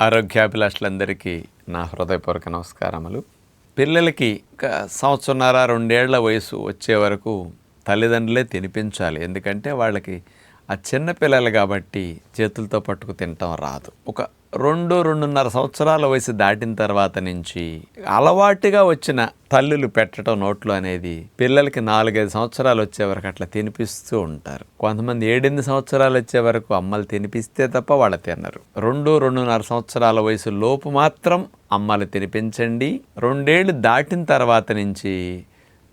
ఆరోగ్యాభిలాషులందరికీ నా హృదయపూర్వక నమస్కారములు. పిల్లలకి ఒక సంవత్సరన్నర రెండేళ్ళ వయసు వచ్చే వరకు తల్లిదండ్రులే తినిపించాలి. ఎందుకంటే వాళ్ళకి ఆ చిన్న పిల్లలు కాబట్టి చేతులతో పట్టుకు తినటం రాదు. ఒక రెండు రెండున్నర సంవత్సరాల వయసు దాటిన తర్వాత నుంచి అలవాటుగా వచ్చిన తల్లులు పెట్టడం నోట్లో అనేది పిల్లలకి నాలుగైదు సంవత్సరాలు వచ్చే వరకు అట్లా తినిపిస్తూ ఉంటారు. కొంతమంది ఏడెనిమిది సంవత్సరాలు వచ్చే వరకు అమ్మలు తినిపిస్తే తప్ప వాళ్ళు తినరు. రెండు రెండున్నర సంవత్సరాల వయసు లోపు మాత్రం అమ్మలు తినిపించండి. రెండేళ్ళు దాటిన తర్వాత నుంచి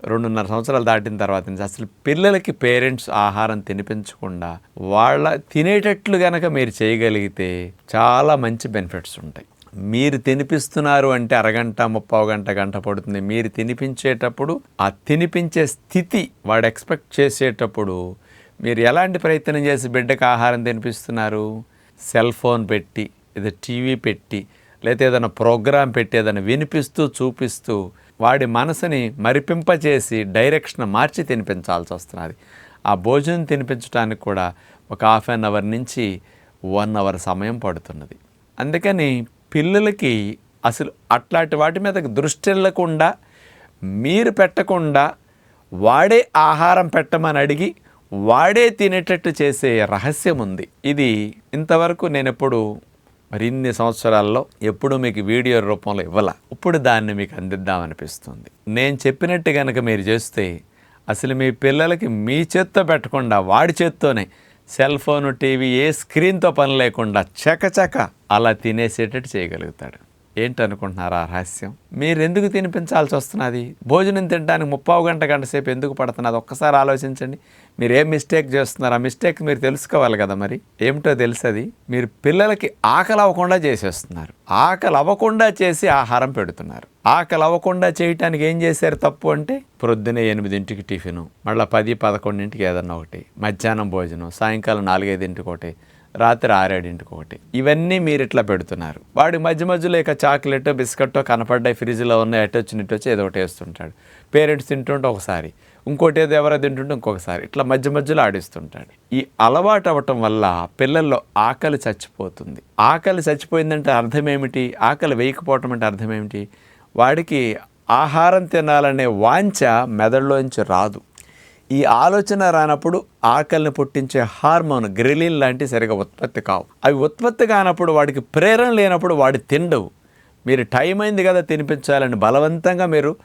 రెండున్నర సంవత్సరాలు దాటిన తర్వాత నుంచి అసలు పిల్లలకి పేరెంట్స్ ఆహారం తినిపించకుండా వాళ్ళ తినేటట్లు గనక మీరు చేయగలిగితే చాలా మంచి బెనిఫిట్స్ ఉంటాయి. మీరు తినిపిస్తున్నారు అంటే అరగంట ముప్పావు గంట గంట పడుతుంది. మీరు తినిపించేటప్పుడు ఆ తినిపించే స్థితి వాడు ఎక్స్పెక్ట్ చేసేటప్పుడు మీరు ఎలాంటి ప్రయత్నం చేసి బిడ్డకు ఆహారం తినిపిస్తున్నారు? సెల్ ఫోన్ పెట్టి లేదా టీవీ పెట్టి లేకపోతే ఏదైనా ప్రోగ్రాం పెట్టి ఏదైనా వినిపిస్తూ చూపిస్తూ వాడి మనసుని మరిపింపచేసి డైరెక్షన్ మార్చి తినిపించాల్సి వస్తున్నది. ఆ భోజనం తినిపించడానికి కూడా ఒక హాఫ్ అన్ అవర్ నుంచి వన్ అవర్ సమయం పడుతున్నది. అందుకని పిల్లలకి అసలు అట్లాంటి వాటి మీద దృష్టి వెళ్ళకుండా మీరు పెట్టకుండా వాడే ఆహారం పెట్టమని అడిగి వాడే తినేటట్టు చేసే రహస్యం ఉంది. ఇది ఇంతవరకు నేను ఎప్పుడు మరిన్ని సంవత్సరాల్లో ఎప్పుడు మీకు వీడియో రూపంలో ఇవ్వాల. ఇప్పుడు దాన్ని మీకు అందిద్దామనిపిస్తుంది. నేను చెప్పినట్టు కనుక మీరు చేస్తే అసలు మీ పిల్లలకి మీ చేత్తో పెట్టకుండా వాడి చేత్తోనే సెల్ ఫోన్ టీవీ ఏ స్క్రీన్తో పని లేకుండా చకచక అలా తినేసేటట్టు చేయగలుగుతాడు. ఏంటనుకుంటున్నారా ఆ రహస్యం? మీరు ఎందుకు తినిపించాల్సి వస్తున్నది? భోజనం తినడానికి ముప్పావు గంట గంట సేపు ఎందుకు పడుతున్నది? ఒక్కసారి ఆలోచించండి. మీరు ఏం మిస్టేక్ చేస్తున్నారు ఆ మిస్టేక్ మీరు తెలుసుకోవాలి కదా మరి. ఏమిటో తెలుసది మీరు పిల్లలకి ఆకలి అవ్వకుండా చేసేస్తున్నారు. ఆకలి అవ్వకుండా చేసి ఆహారం పెడుతున్నారు. ఆకలి అవ్వకుండా చేయటానికి ఏం చేశారు తప్పు అంటే ప్రొద్దునే ఎనిమిదింటికి టిఫిను మళ్ళీ పది పదకొండింటికి ఏదన్నా ఒకటి మధ్యాహ్నం భోజనం సాయంకాలం నాలుగైదింటికి ఒకటి రాత్రి ఆరేడింటికి ఒకటి ఇవన్నీ మీరు ఇట్లా పెడుతున్నారు. వాడి మధ్య మధ్యలో ఇక చాక్లెట్ బిస్కెట్టో కనపడ్డాయి ఫ్రిడ్జ్లో ఉన్నాయి అటు వచ్చి వచ్చి ఏదో ఒకటి వేస్తుంటాడు. పేరెంట్స్ తింటుంటే ఒకసారి ఇంకోటి ఏదో ఎవరో తింటుంటే ఇంకొకసారి ఇట్లా మధ్య మధ్యలో ఆడిస్తుంటాడు. ఈ అలవాటు అవ్వటం వల్ల పిల్లల్లో ఆకలి చచ్చిపోతుంది. ఆకలి చచ్చిపోయిందంటే అర్థం ఏమిటి ఆకలి వేయకపోవటం అంటే అర్థం ఏమిటి వాడికి ఆహారం తినాలనే వాంఛ మెదడులోంచి రాదు. ఈ ఆలోచన రానప్పుడు ఆకలిని పుట్టించే హార్మోన్ గ్రిలిన్ లాంటివి సరిగా ఉత్పత్తి కావు. అవి ఉత్పత్తి కానప్పుడు వాడికి ప్రేరణ లేనప్పుడు వాడి తిండవు. మీరు టైం అయింది కదా తినిపించాలని బలవంతంగా మీరు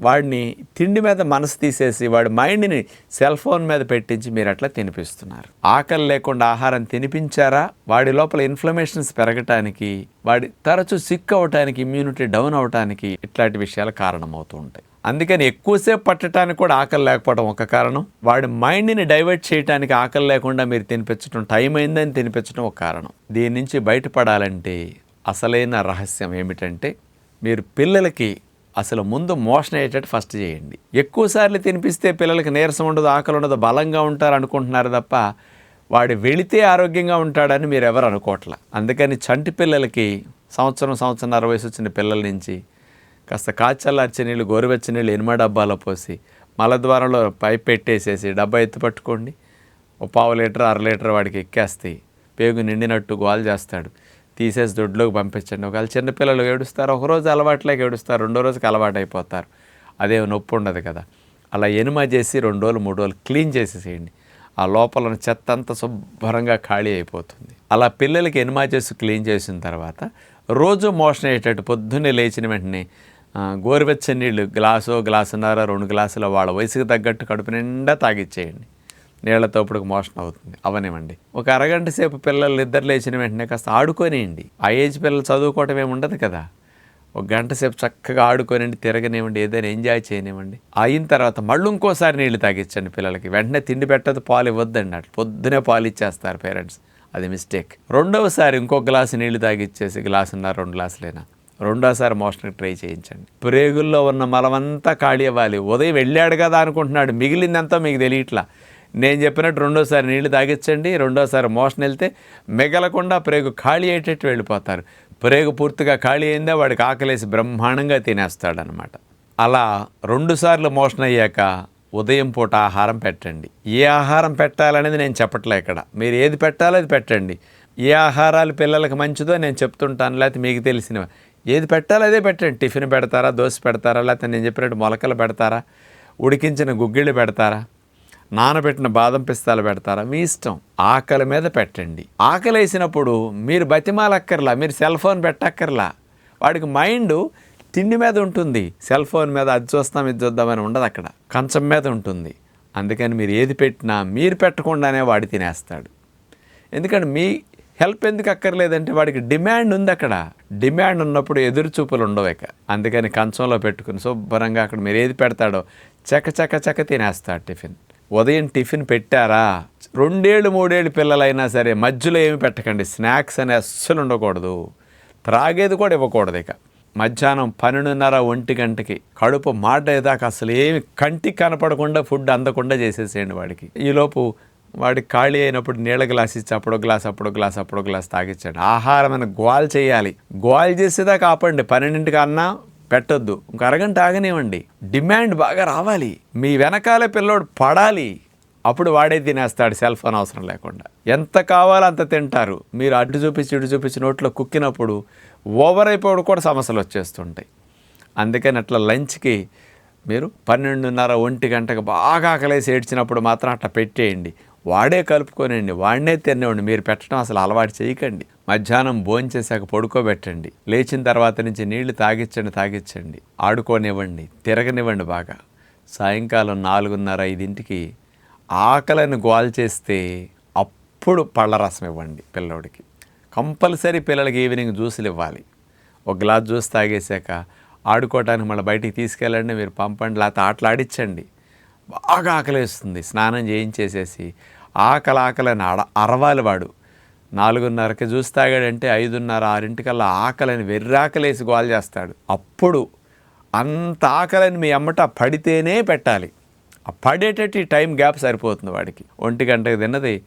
వాడిని తిండి మీద మనసు తీసేసి వాడి మైండ్ని సెల్ ఫోన్ మీద పెట్టించి మీరు అట్లా తినిపిస్తున్నారు. ఆకలి లేకుండా ఆహారం తినిపించారా? వాడి లోపల ఇన్ఫ్లమేషన్స్ పెరగటానికి వాడి తరచు సిక్ అవటానికి ఇమ్యూనిటీ డౌన్ అవటానికి ఇట్లాంటి విషయాలు కారణమవుతూ ఉంటాయి. అందుకని ఎక్కువసేపు పట్టడానికి కూడా ఆకలి లేకపోవడం ఒక కారణం. వాడి మైండ్ని డైవర్ట్ చేయడానికి ఆకలి లేకుండా మీరు తినిపించడం టైం అయిందని తినిపించడం ఒక కారణం. దీని నుంచి బయటపడాలంటే అసలైన రహస్యం ఏమిటంటే మీరు పిల్లలకి అసలు ముందు మోషన్ అయ్యేటట్టు ఫస్ట్ చేయండి. ఎక్కువ సార్లు తినిపిస్తే పిల్లలకి నీరసం ఉండదు ఆకలి ఉండదు బలంగా ఉంటారు అనుకుంటున్నారు తప్ప వాడు వెళితే ఆరోగ్యంగా ఉంటాడని మీరు ఎవరు అనుకోవట్ల. అందుకని చంటి పిల్లలకి సంవత్సరం సంవత్సరం వయసు వచ్చిన పిల్లల నుంచి కాస్త కాచల్లార్చే నీళ్ళు గోరువెచ్చని నీళ్ళు ఇనుమ డబ్బాలో పోసి మలద్వారంలో పైప్ పెట్టేసేసి డబ్బా ఎత్తి పట్టుకోండి. ఓ పావు లీటర్ అర లీటర్ వాడికి ఎక్కేస్తాయి పేగు నిండినట్టు గోల్ చేస్తాడు. తీసేసి దొడ్లోకి పంపించండి. ఒకవేళ చిన్నపిల్లలు ఏడుస్తారు ఒక రోజు అలవాట్లోకి ఏడుస్తారు రెండో రోజుకి అలవాటు అయిపోతారు. అదే నొప్పి ఉండదు కదా. అలా ఎనుమ చేసి రెండు రోజులు మూడు రోజులు క్లీన్ చేసేసేయండి. ఆ లోపల ఉన్న చెత్త అంతా శుభ్రంగా ఖాళీ అయిపోతుంది. అలా పిల్లలకి ఎనుమా చేసి క్లీన్ చేసిన తర్వాత రోజు మోషన్ అయ్యేటట్టు పొద్దున్నే లేచిన వెంటనే గోరువెచ్చని నీళ్ళు గ్లాసు గ్లాసున్నర రెండు గ్లాసులు వాళ్ళ వయసుకు తగ్గట్టు కడుపు నిండా తాగిచ్చేయండి. నీళ్ళతో ఇప్పుడు మోషన్ అవుతుంది. అవనివ్వండి. ఒక అరగంట సేపు పిల్లలు నిద్ర లేచిన వెంటనే కాస్త ఆడుకోనివ్వండి ఆ ఏజ్ పిల్లలు చదువుకోవటం ఏమి ఉండదు కదా. ఒక గంట సేపు చక్కగా ఆడుకోనండి తిరగనివ్వండి ఏదైనా ఎంజాయ్ చేయనివ్వండి. అయిన తర్వాత మళ్ళీ ఇంకోసారి నీళ్ళు తాగించండి పిల్లలకి. వెంటనే తిండి పెట్టదు పాలు ఇవ్వద్దండి అట్లా. పొద్దునే పాలు ఇచ్చేస్తారు పేరెంట్స్. అది మిస్టేక్. రెండవసారి ఇంకో గ్లాసు నీళ్ళు తాగిచ్చేసి గ్లాసున్నర రెండు గ్లాసులైనా. రెండోసారి మోషన్కి ట్రై చేయించండి. ప్రేగుల్లో ఉన్న మలమంతా ఖాళీ అవ్వాలి. ఉదయం వెళ్ళాడు కదా అనుకుంటున్నాడు. మిగిలిందంతా మీకు తెలియట్లా. నేను చెప్పినట్టు రెండోసారి నీళ్ళు తాగించండి రెండోసారి మోషన్ వెళ్తే మిగలకుండా ప్రేగు ఖాళీ అయ్యేటట్టు వెళ్ళిపోతారు. ప్రేగు పూర్తిగా ఖాళీ అయిందా వాడికి ఆకలేసి బ్రహ్మాండంగా తినేస్తాడనమాట అలా రెండుసార్లు మోషన్ అయ్యాక ఉదయం పూట ఆహారం పెట్టండి. ఏ ఆహారం పెట్టాలనేది నేను చెప్పట్లే ఇక్కడ. మీరు ఏది పెట్టాలో అది పెట్టండి. ఏ ఆహారాలు పిల్లలకు మంచిదో నేను చెప్తుంటాను లేకపోతే మీకు తెలిసినవి. ఏది పెట్టాలో అదే పెట్టండి. టిఫిన్ పెడతారా దోశ పెడతారా లేకపోతే నేను చెప్పినట్టు మొలకలు పెడతారా ఉడికించిన గుగ్గిళ్ళు పెడతారా నానబెట్టిన బాదం పిస్తాలు పెడతారా మీ ఇష్టం. ఆకలి మీద పెట్టండి. ఆకలి వేసినప్పుడు మీరు బతిమాలక్కర్లా మీరు సెల్ ఫోన్ పెట్టక్కర్లా. వాడికి మైండ్ తిండి మీద ఉంటుంది. సెల్ ఫోన్ మీద అది చూస్తాం ఇది చూద్దామని ఉండదు అక్కడ. కంచం మీద ఉంటుంది. అందుకని మీరు ఏది పెట్టినా మీరు పెట్టకుండానే వాడు తినేస్తాడు. ఎందుకంటే మీ హెల్ప్ ఎందుకు అక్కర్లేదంటే వాడికి డిమాండ్ ఉంది అక్కడ. డిమాండ్ ఉన్నప్పుడు ఎదురు చూపులు ఉండవు ఇక. అందుకని కంచంలో పెట్టుకుని శుభ్రంగా అక్కడ మీరు ఏది పెడతాడో చక చక చక తినేస్తాడు టిఫిన్. ఉదయం టిఫిన్ పెట్టారా? రెండేళ్ళు మూడేళ్ళు పిల్లలైనా సరే మధ్యలో ఏమి పెట్టకండి. స్నాక్స్ అని అస్సలు ఉండకూడదు. త్రాగేది కూడా ఇవ్వకూడదు ఇక. మధ్యాహ్నం పన్నెండున్నర ఒంటి గంటకి కడుపు మాడేదాకా అసలు ఏమి కంటికి కనపడకుండా ఫుడ్ అందకుండా చేసేసేయండి వాడికి. ఈలోపు వాడికి ఖాళీ అయినప్పుడు నీళ్ళ గ్లాస్ ఇచ్చి అప్పుడో గ్లాస్ అప్పుడో గ్లాస్ అప్పుడో గ్లాస్ తాగించండి ఆహారం అని గోల్ చేయాలి. గోల్ చేసేదాకా ఆపండి పన్నెండింటికి అన్నా పెట్టొద్దు. ఇంక అరగంట ఆగనివ్వండి. డిమాండ్ బాగా రావాలి. మీ వెనకాల పిల్లోడు పడాలి. అప్పుడు వాడే తినేస్తాడు. సెల్ ఫోన్ అవసరం లేకుండా. ఎంత కావాలో అంత తింటారు. మీరు అటు చూపించి ఇటు చూపించి నోట్లో కుక్కినప్పుడు ఓవర్ అయిపోవడం కూడా సమస్యలు వచ్చేస్తుంటాయి. అందుకని అట్లా లంచ్కి మీరు పన్నెండున్నర ఒంటి గంటకు బాగా ఆకలేసి ఏడ్చినప్పుడు మాత్రం అట్లా పెట్టేయండి. వాడే కలుపుకోనండి వాడినే తినేవండి మీరు పెట్టడం అసలు అలవాటు చేయకండి. మధ్యాహ్నం భోంచేసాక పడుకోబెట్టండి. లేచిన తర్వాత నుంచి నీళ్ళు తాగించండి తాగించండి ఆడుకోనివ్వండి తిరగనివ్వండి బాగా. సాయంకాలం నాలుగున్నర ఐదింటికి ఆకలిని గోల్ చేస్తే అప్పుడు పళ్ళ రసం ఇవ్వండి పిల్లోడికి. కంపల్సరీ పిల్లలకి ఈవినింగ్ జ్యూసులు ఇవ్వాలి. ఒక గ్లాస్ జ్యూస్ తాగేసాక ఆడుకోవడానికి మళ్ళీ బయటికి తీసుకెళ్ళండి మీరు పంపండి లేకపోతే ఆటలాడించండి బాగా ఆకలేస్తుంది. స్నానం చేయించేసేసి ఆకలి ఆకలని అడ అరవాలి వాడు. నాలుగున్నరకి చూస్తాగాడంటే తాగాడంటే ఐదున్నర ఆరింటికల్లా ఆకలిని వెర్రాకలేసి గోల్ చేస్తాడు. అప్పుడు అంత ఆకలిని మీ అమ్మట పడితేనే పెట్టాలి. ఆ పడేటట్టు టైం గ్యాప్ సరిపోతుంది వాడికి. ఒంటి గంటకు తిన్నది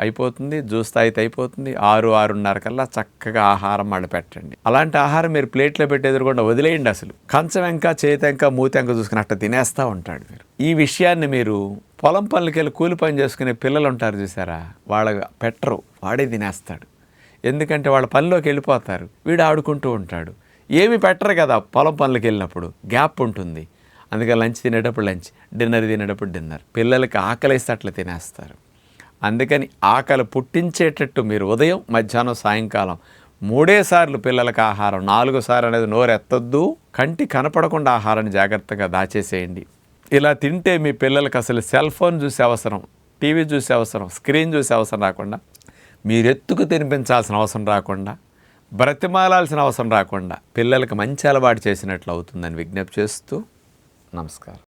అయిపోతుంది జ్యూస్ తాగితే అయిపోతుంది. ఆరు ఆరున్నర కల్లా చక్కగా ఆహారం మళ్ళీ పెట్టండి. అలాంటి ఆహారం మీరు ప్లేట్లో పెట్టి వదిలేయండి అసలు. కంచం వెంక చేతెంక మూతెంక చూసుకుని అట్ట తినేస్తూ ఉంటాడు మీరు ఈ విషయాన్ని మీరు పొలం పనులకి వెళ్ళి కూలి పని చేసుకునే పిల్లలు ఉంటారు చూసారా? వాళ్ళ పెట్టరు వాడే తినేస్తాడు. ఎందుకంటే వాళ్ళ పనిలోకి వెళ్ళిపోతారు వీడు ఆడుకుంటూ ఉంటాడు. ఏమి పెట్టరు కదా పొలం పనులకి వెళ్ళినప్పుడు గ్యాప్ ఉంటుంది. అందుకే లంచ్ తినేటప్పుడు లంచ్ డిన్నర్ తినేటప్పుడు డిన్నర్. పిల్లలకి ఆకలిస్తే అట్లా తినేస్తారు. అందుకని ఆకలి పుట్టించేటట్టు మీరు ఉదయం మధ్యాహ్నం సాయంకాలం మూడే సార్లు పిల్లలకు ఆహారం నాలుగు సార్లు అనేది నోరెత్తద్దు. కంటి కనపడకుండా ఆహారాన్ని జాగ్రత్తగా దాచేసేయండి. ఇలా తింటే మీ పిల్లలకు అసలు సెల్ ఫోన్ చూసే అవసరం టీవీ చూసే అవసరం స్క్రీన్ చూసే అవసరం రాకుండా మీరెత్తుకు తినిపించాల్సిన అవసరం రాకుండా బ్రతిమాలాల్సిన అవసరం రాకుండా పిల్లలకు మంచి అలవాటు చేసినట్లు అవుతుందని విజ్ఞప్తి చేస్తూ నమస్కారం.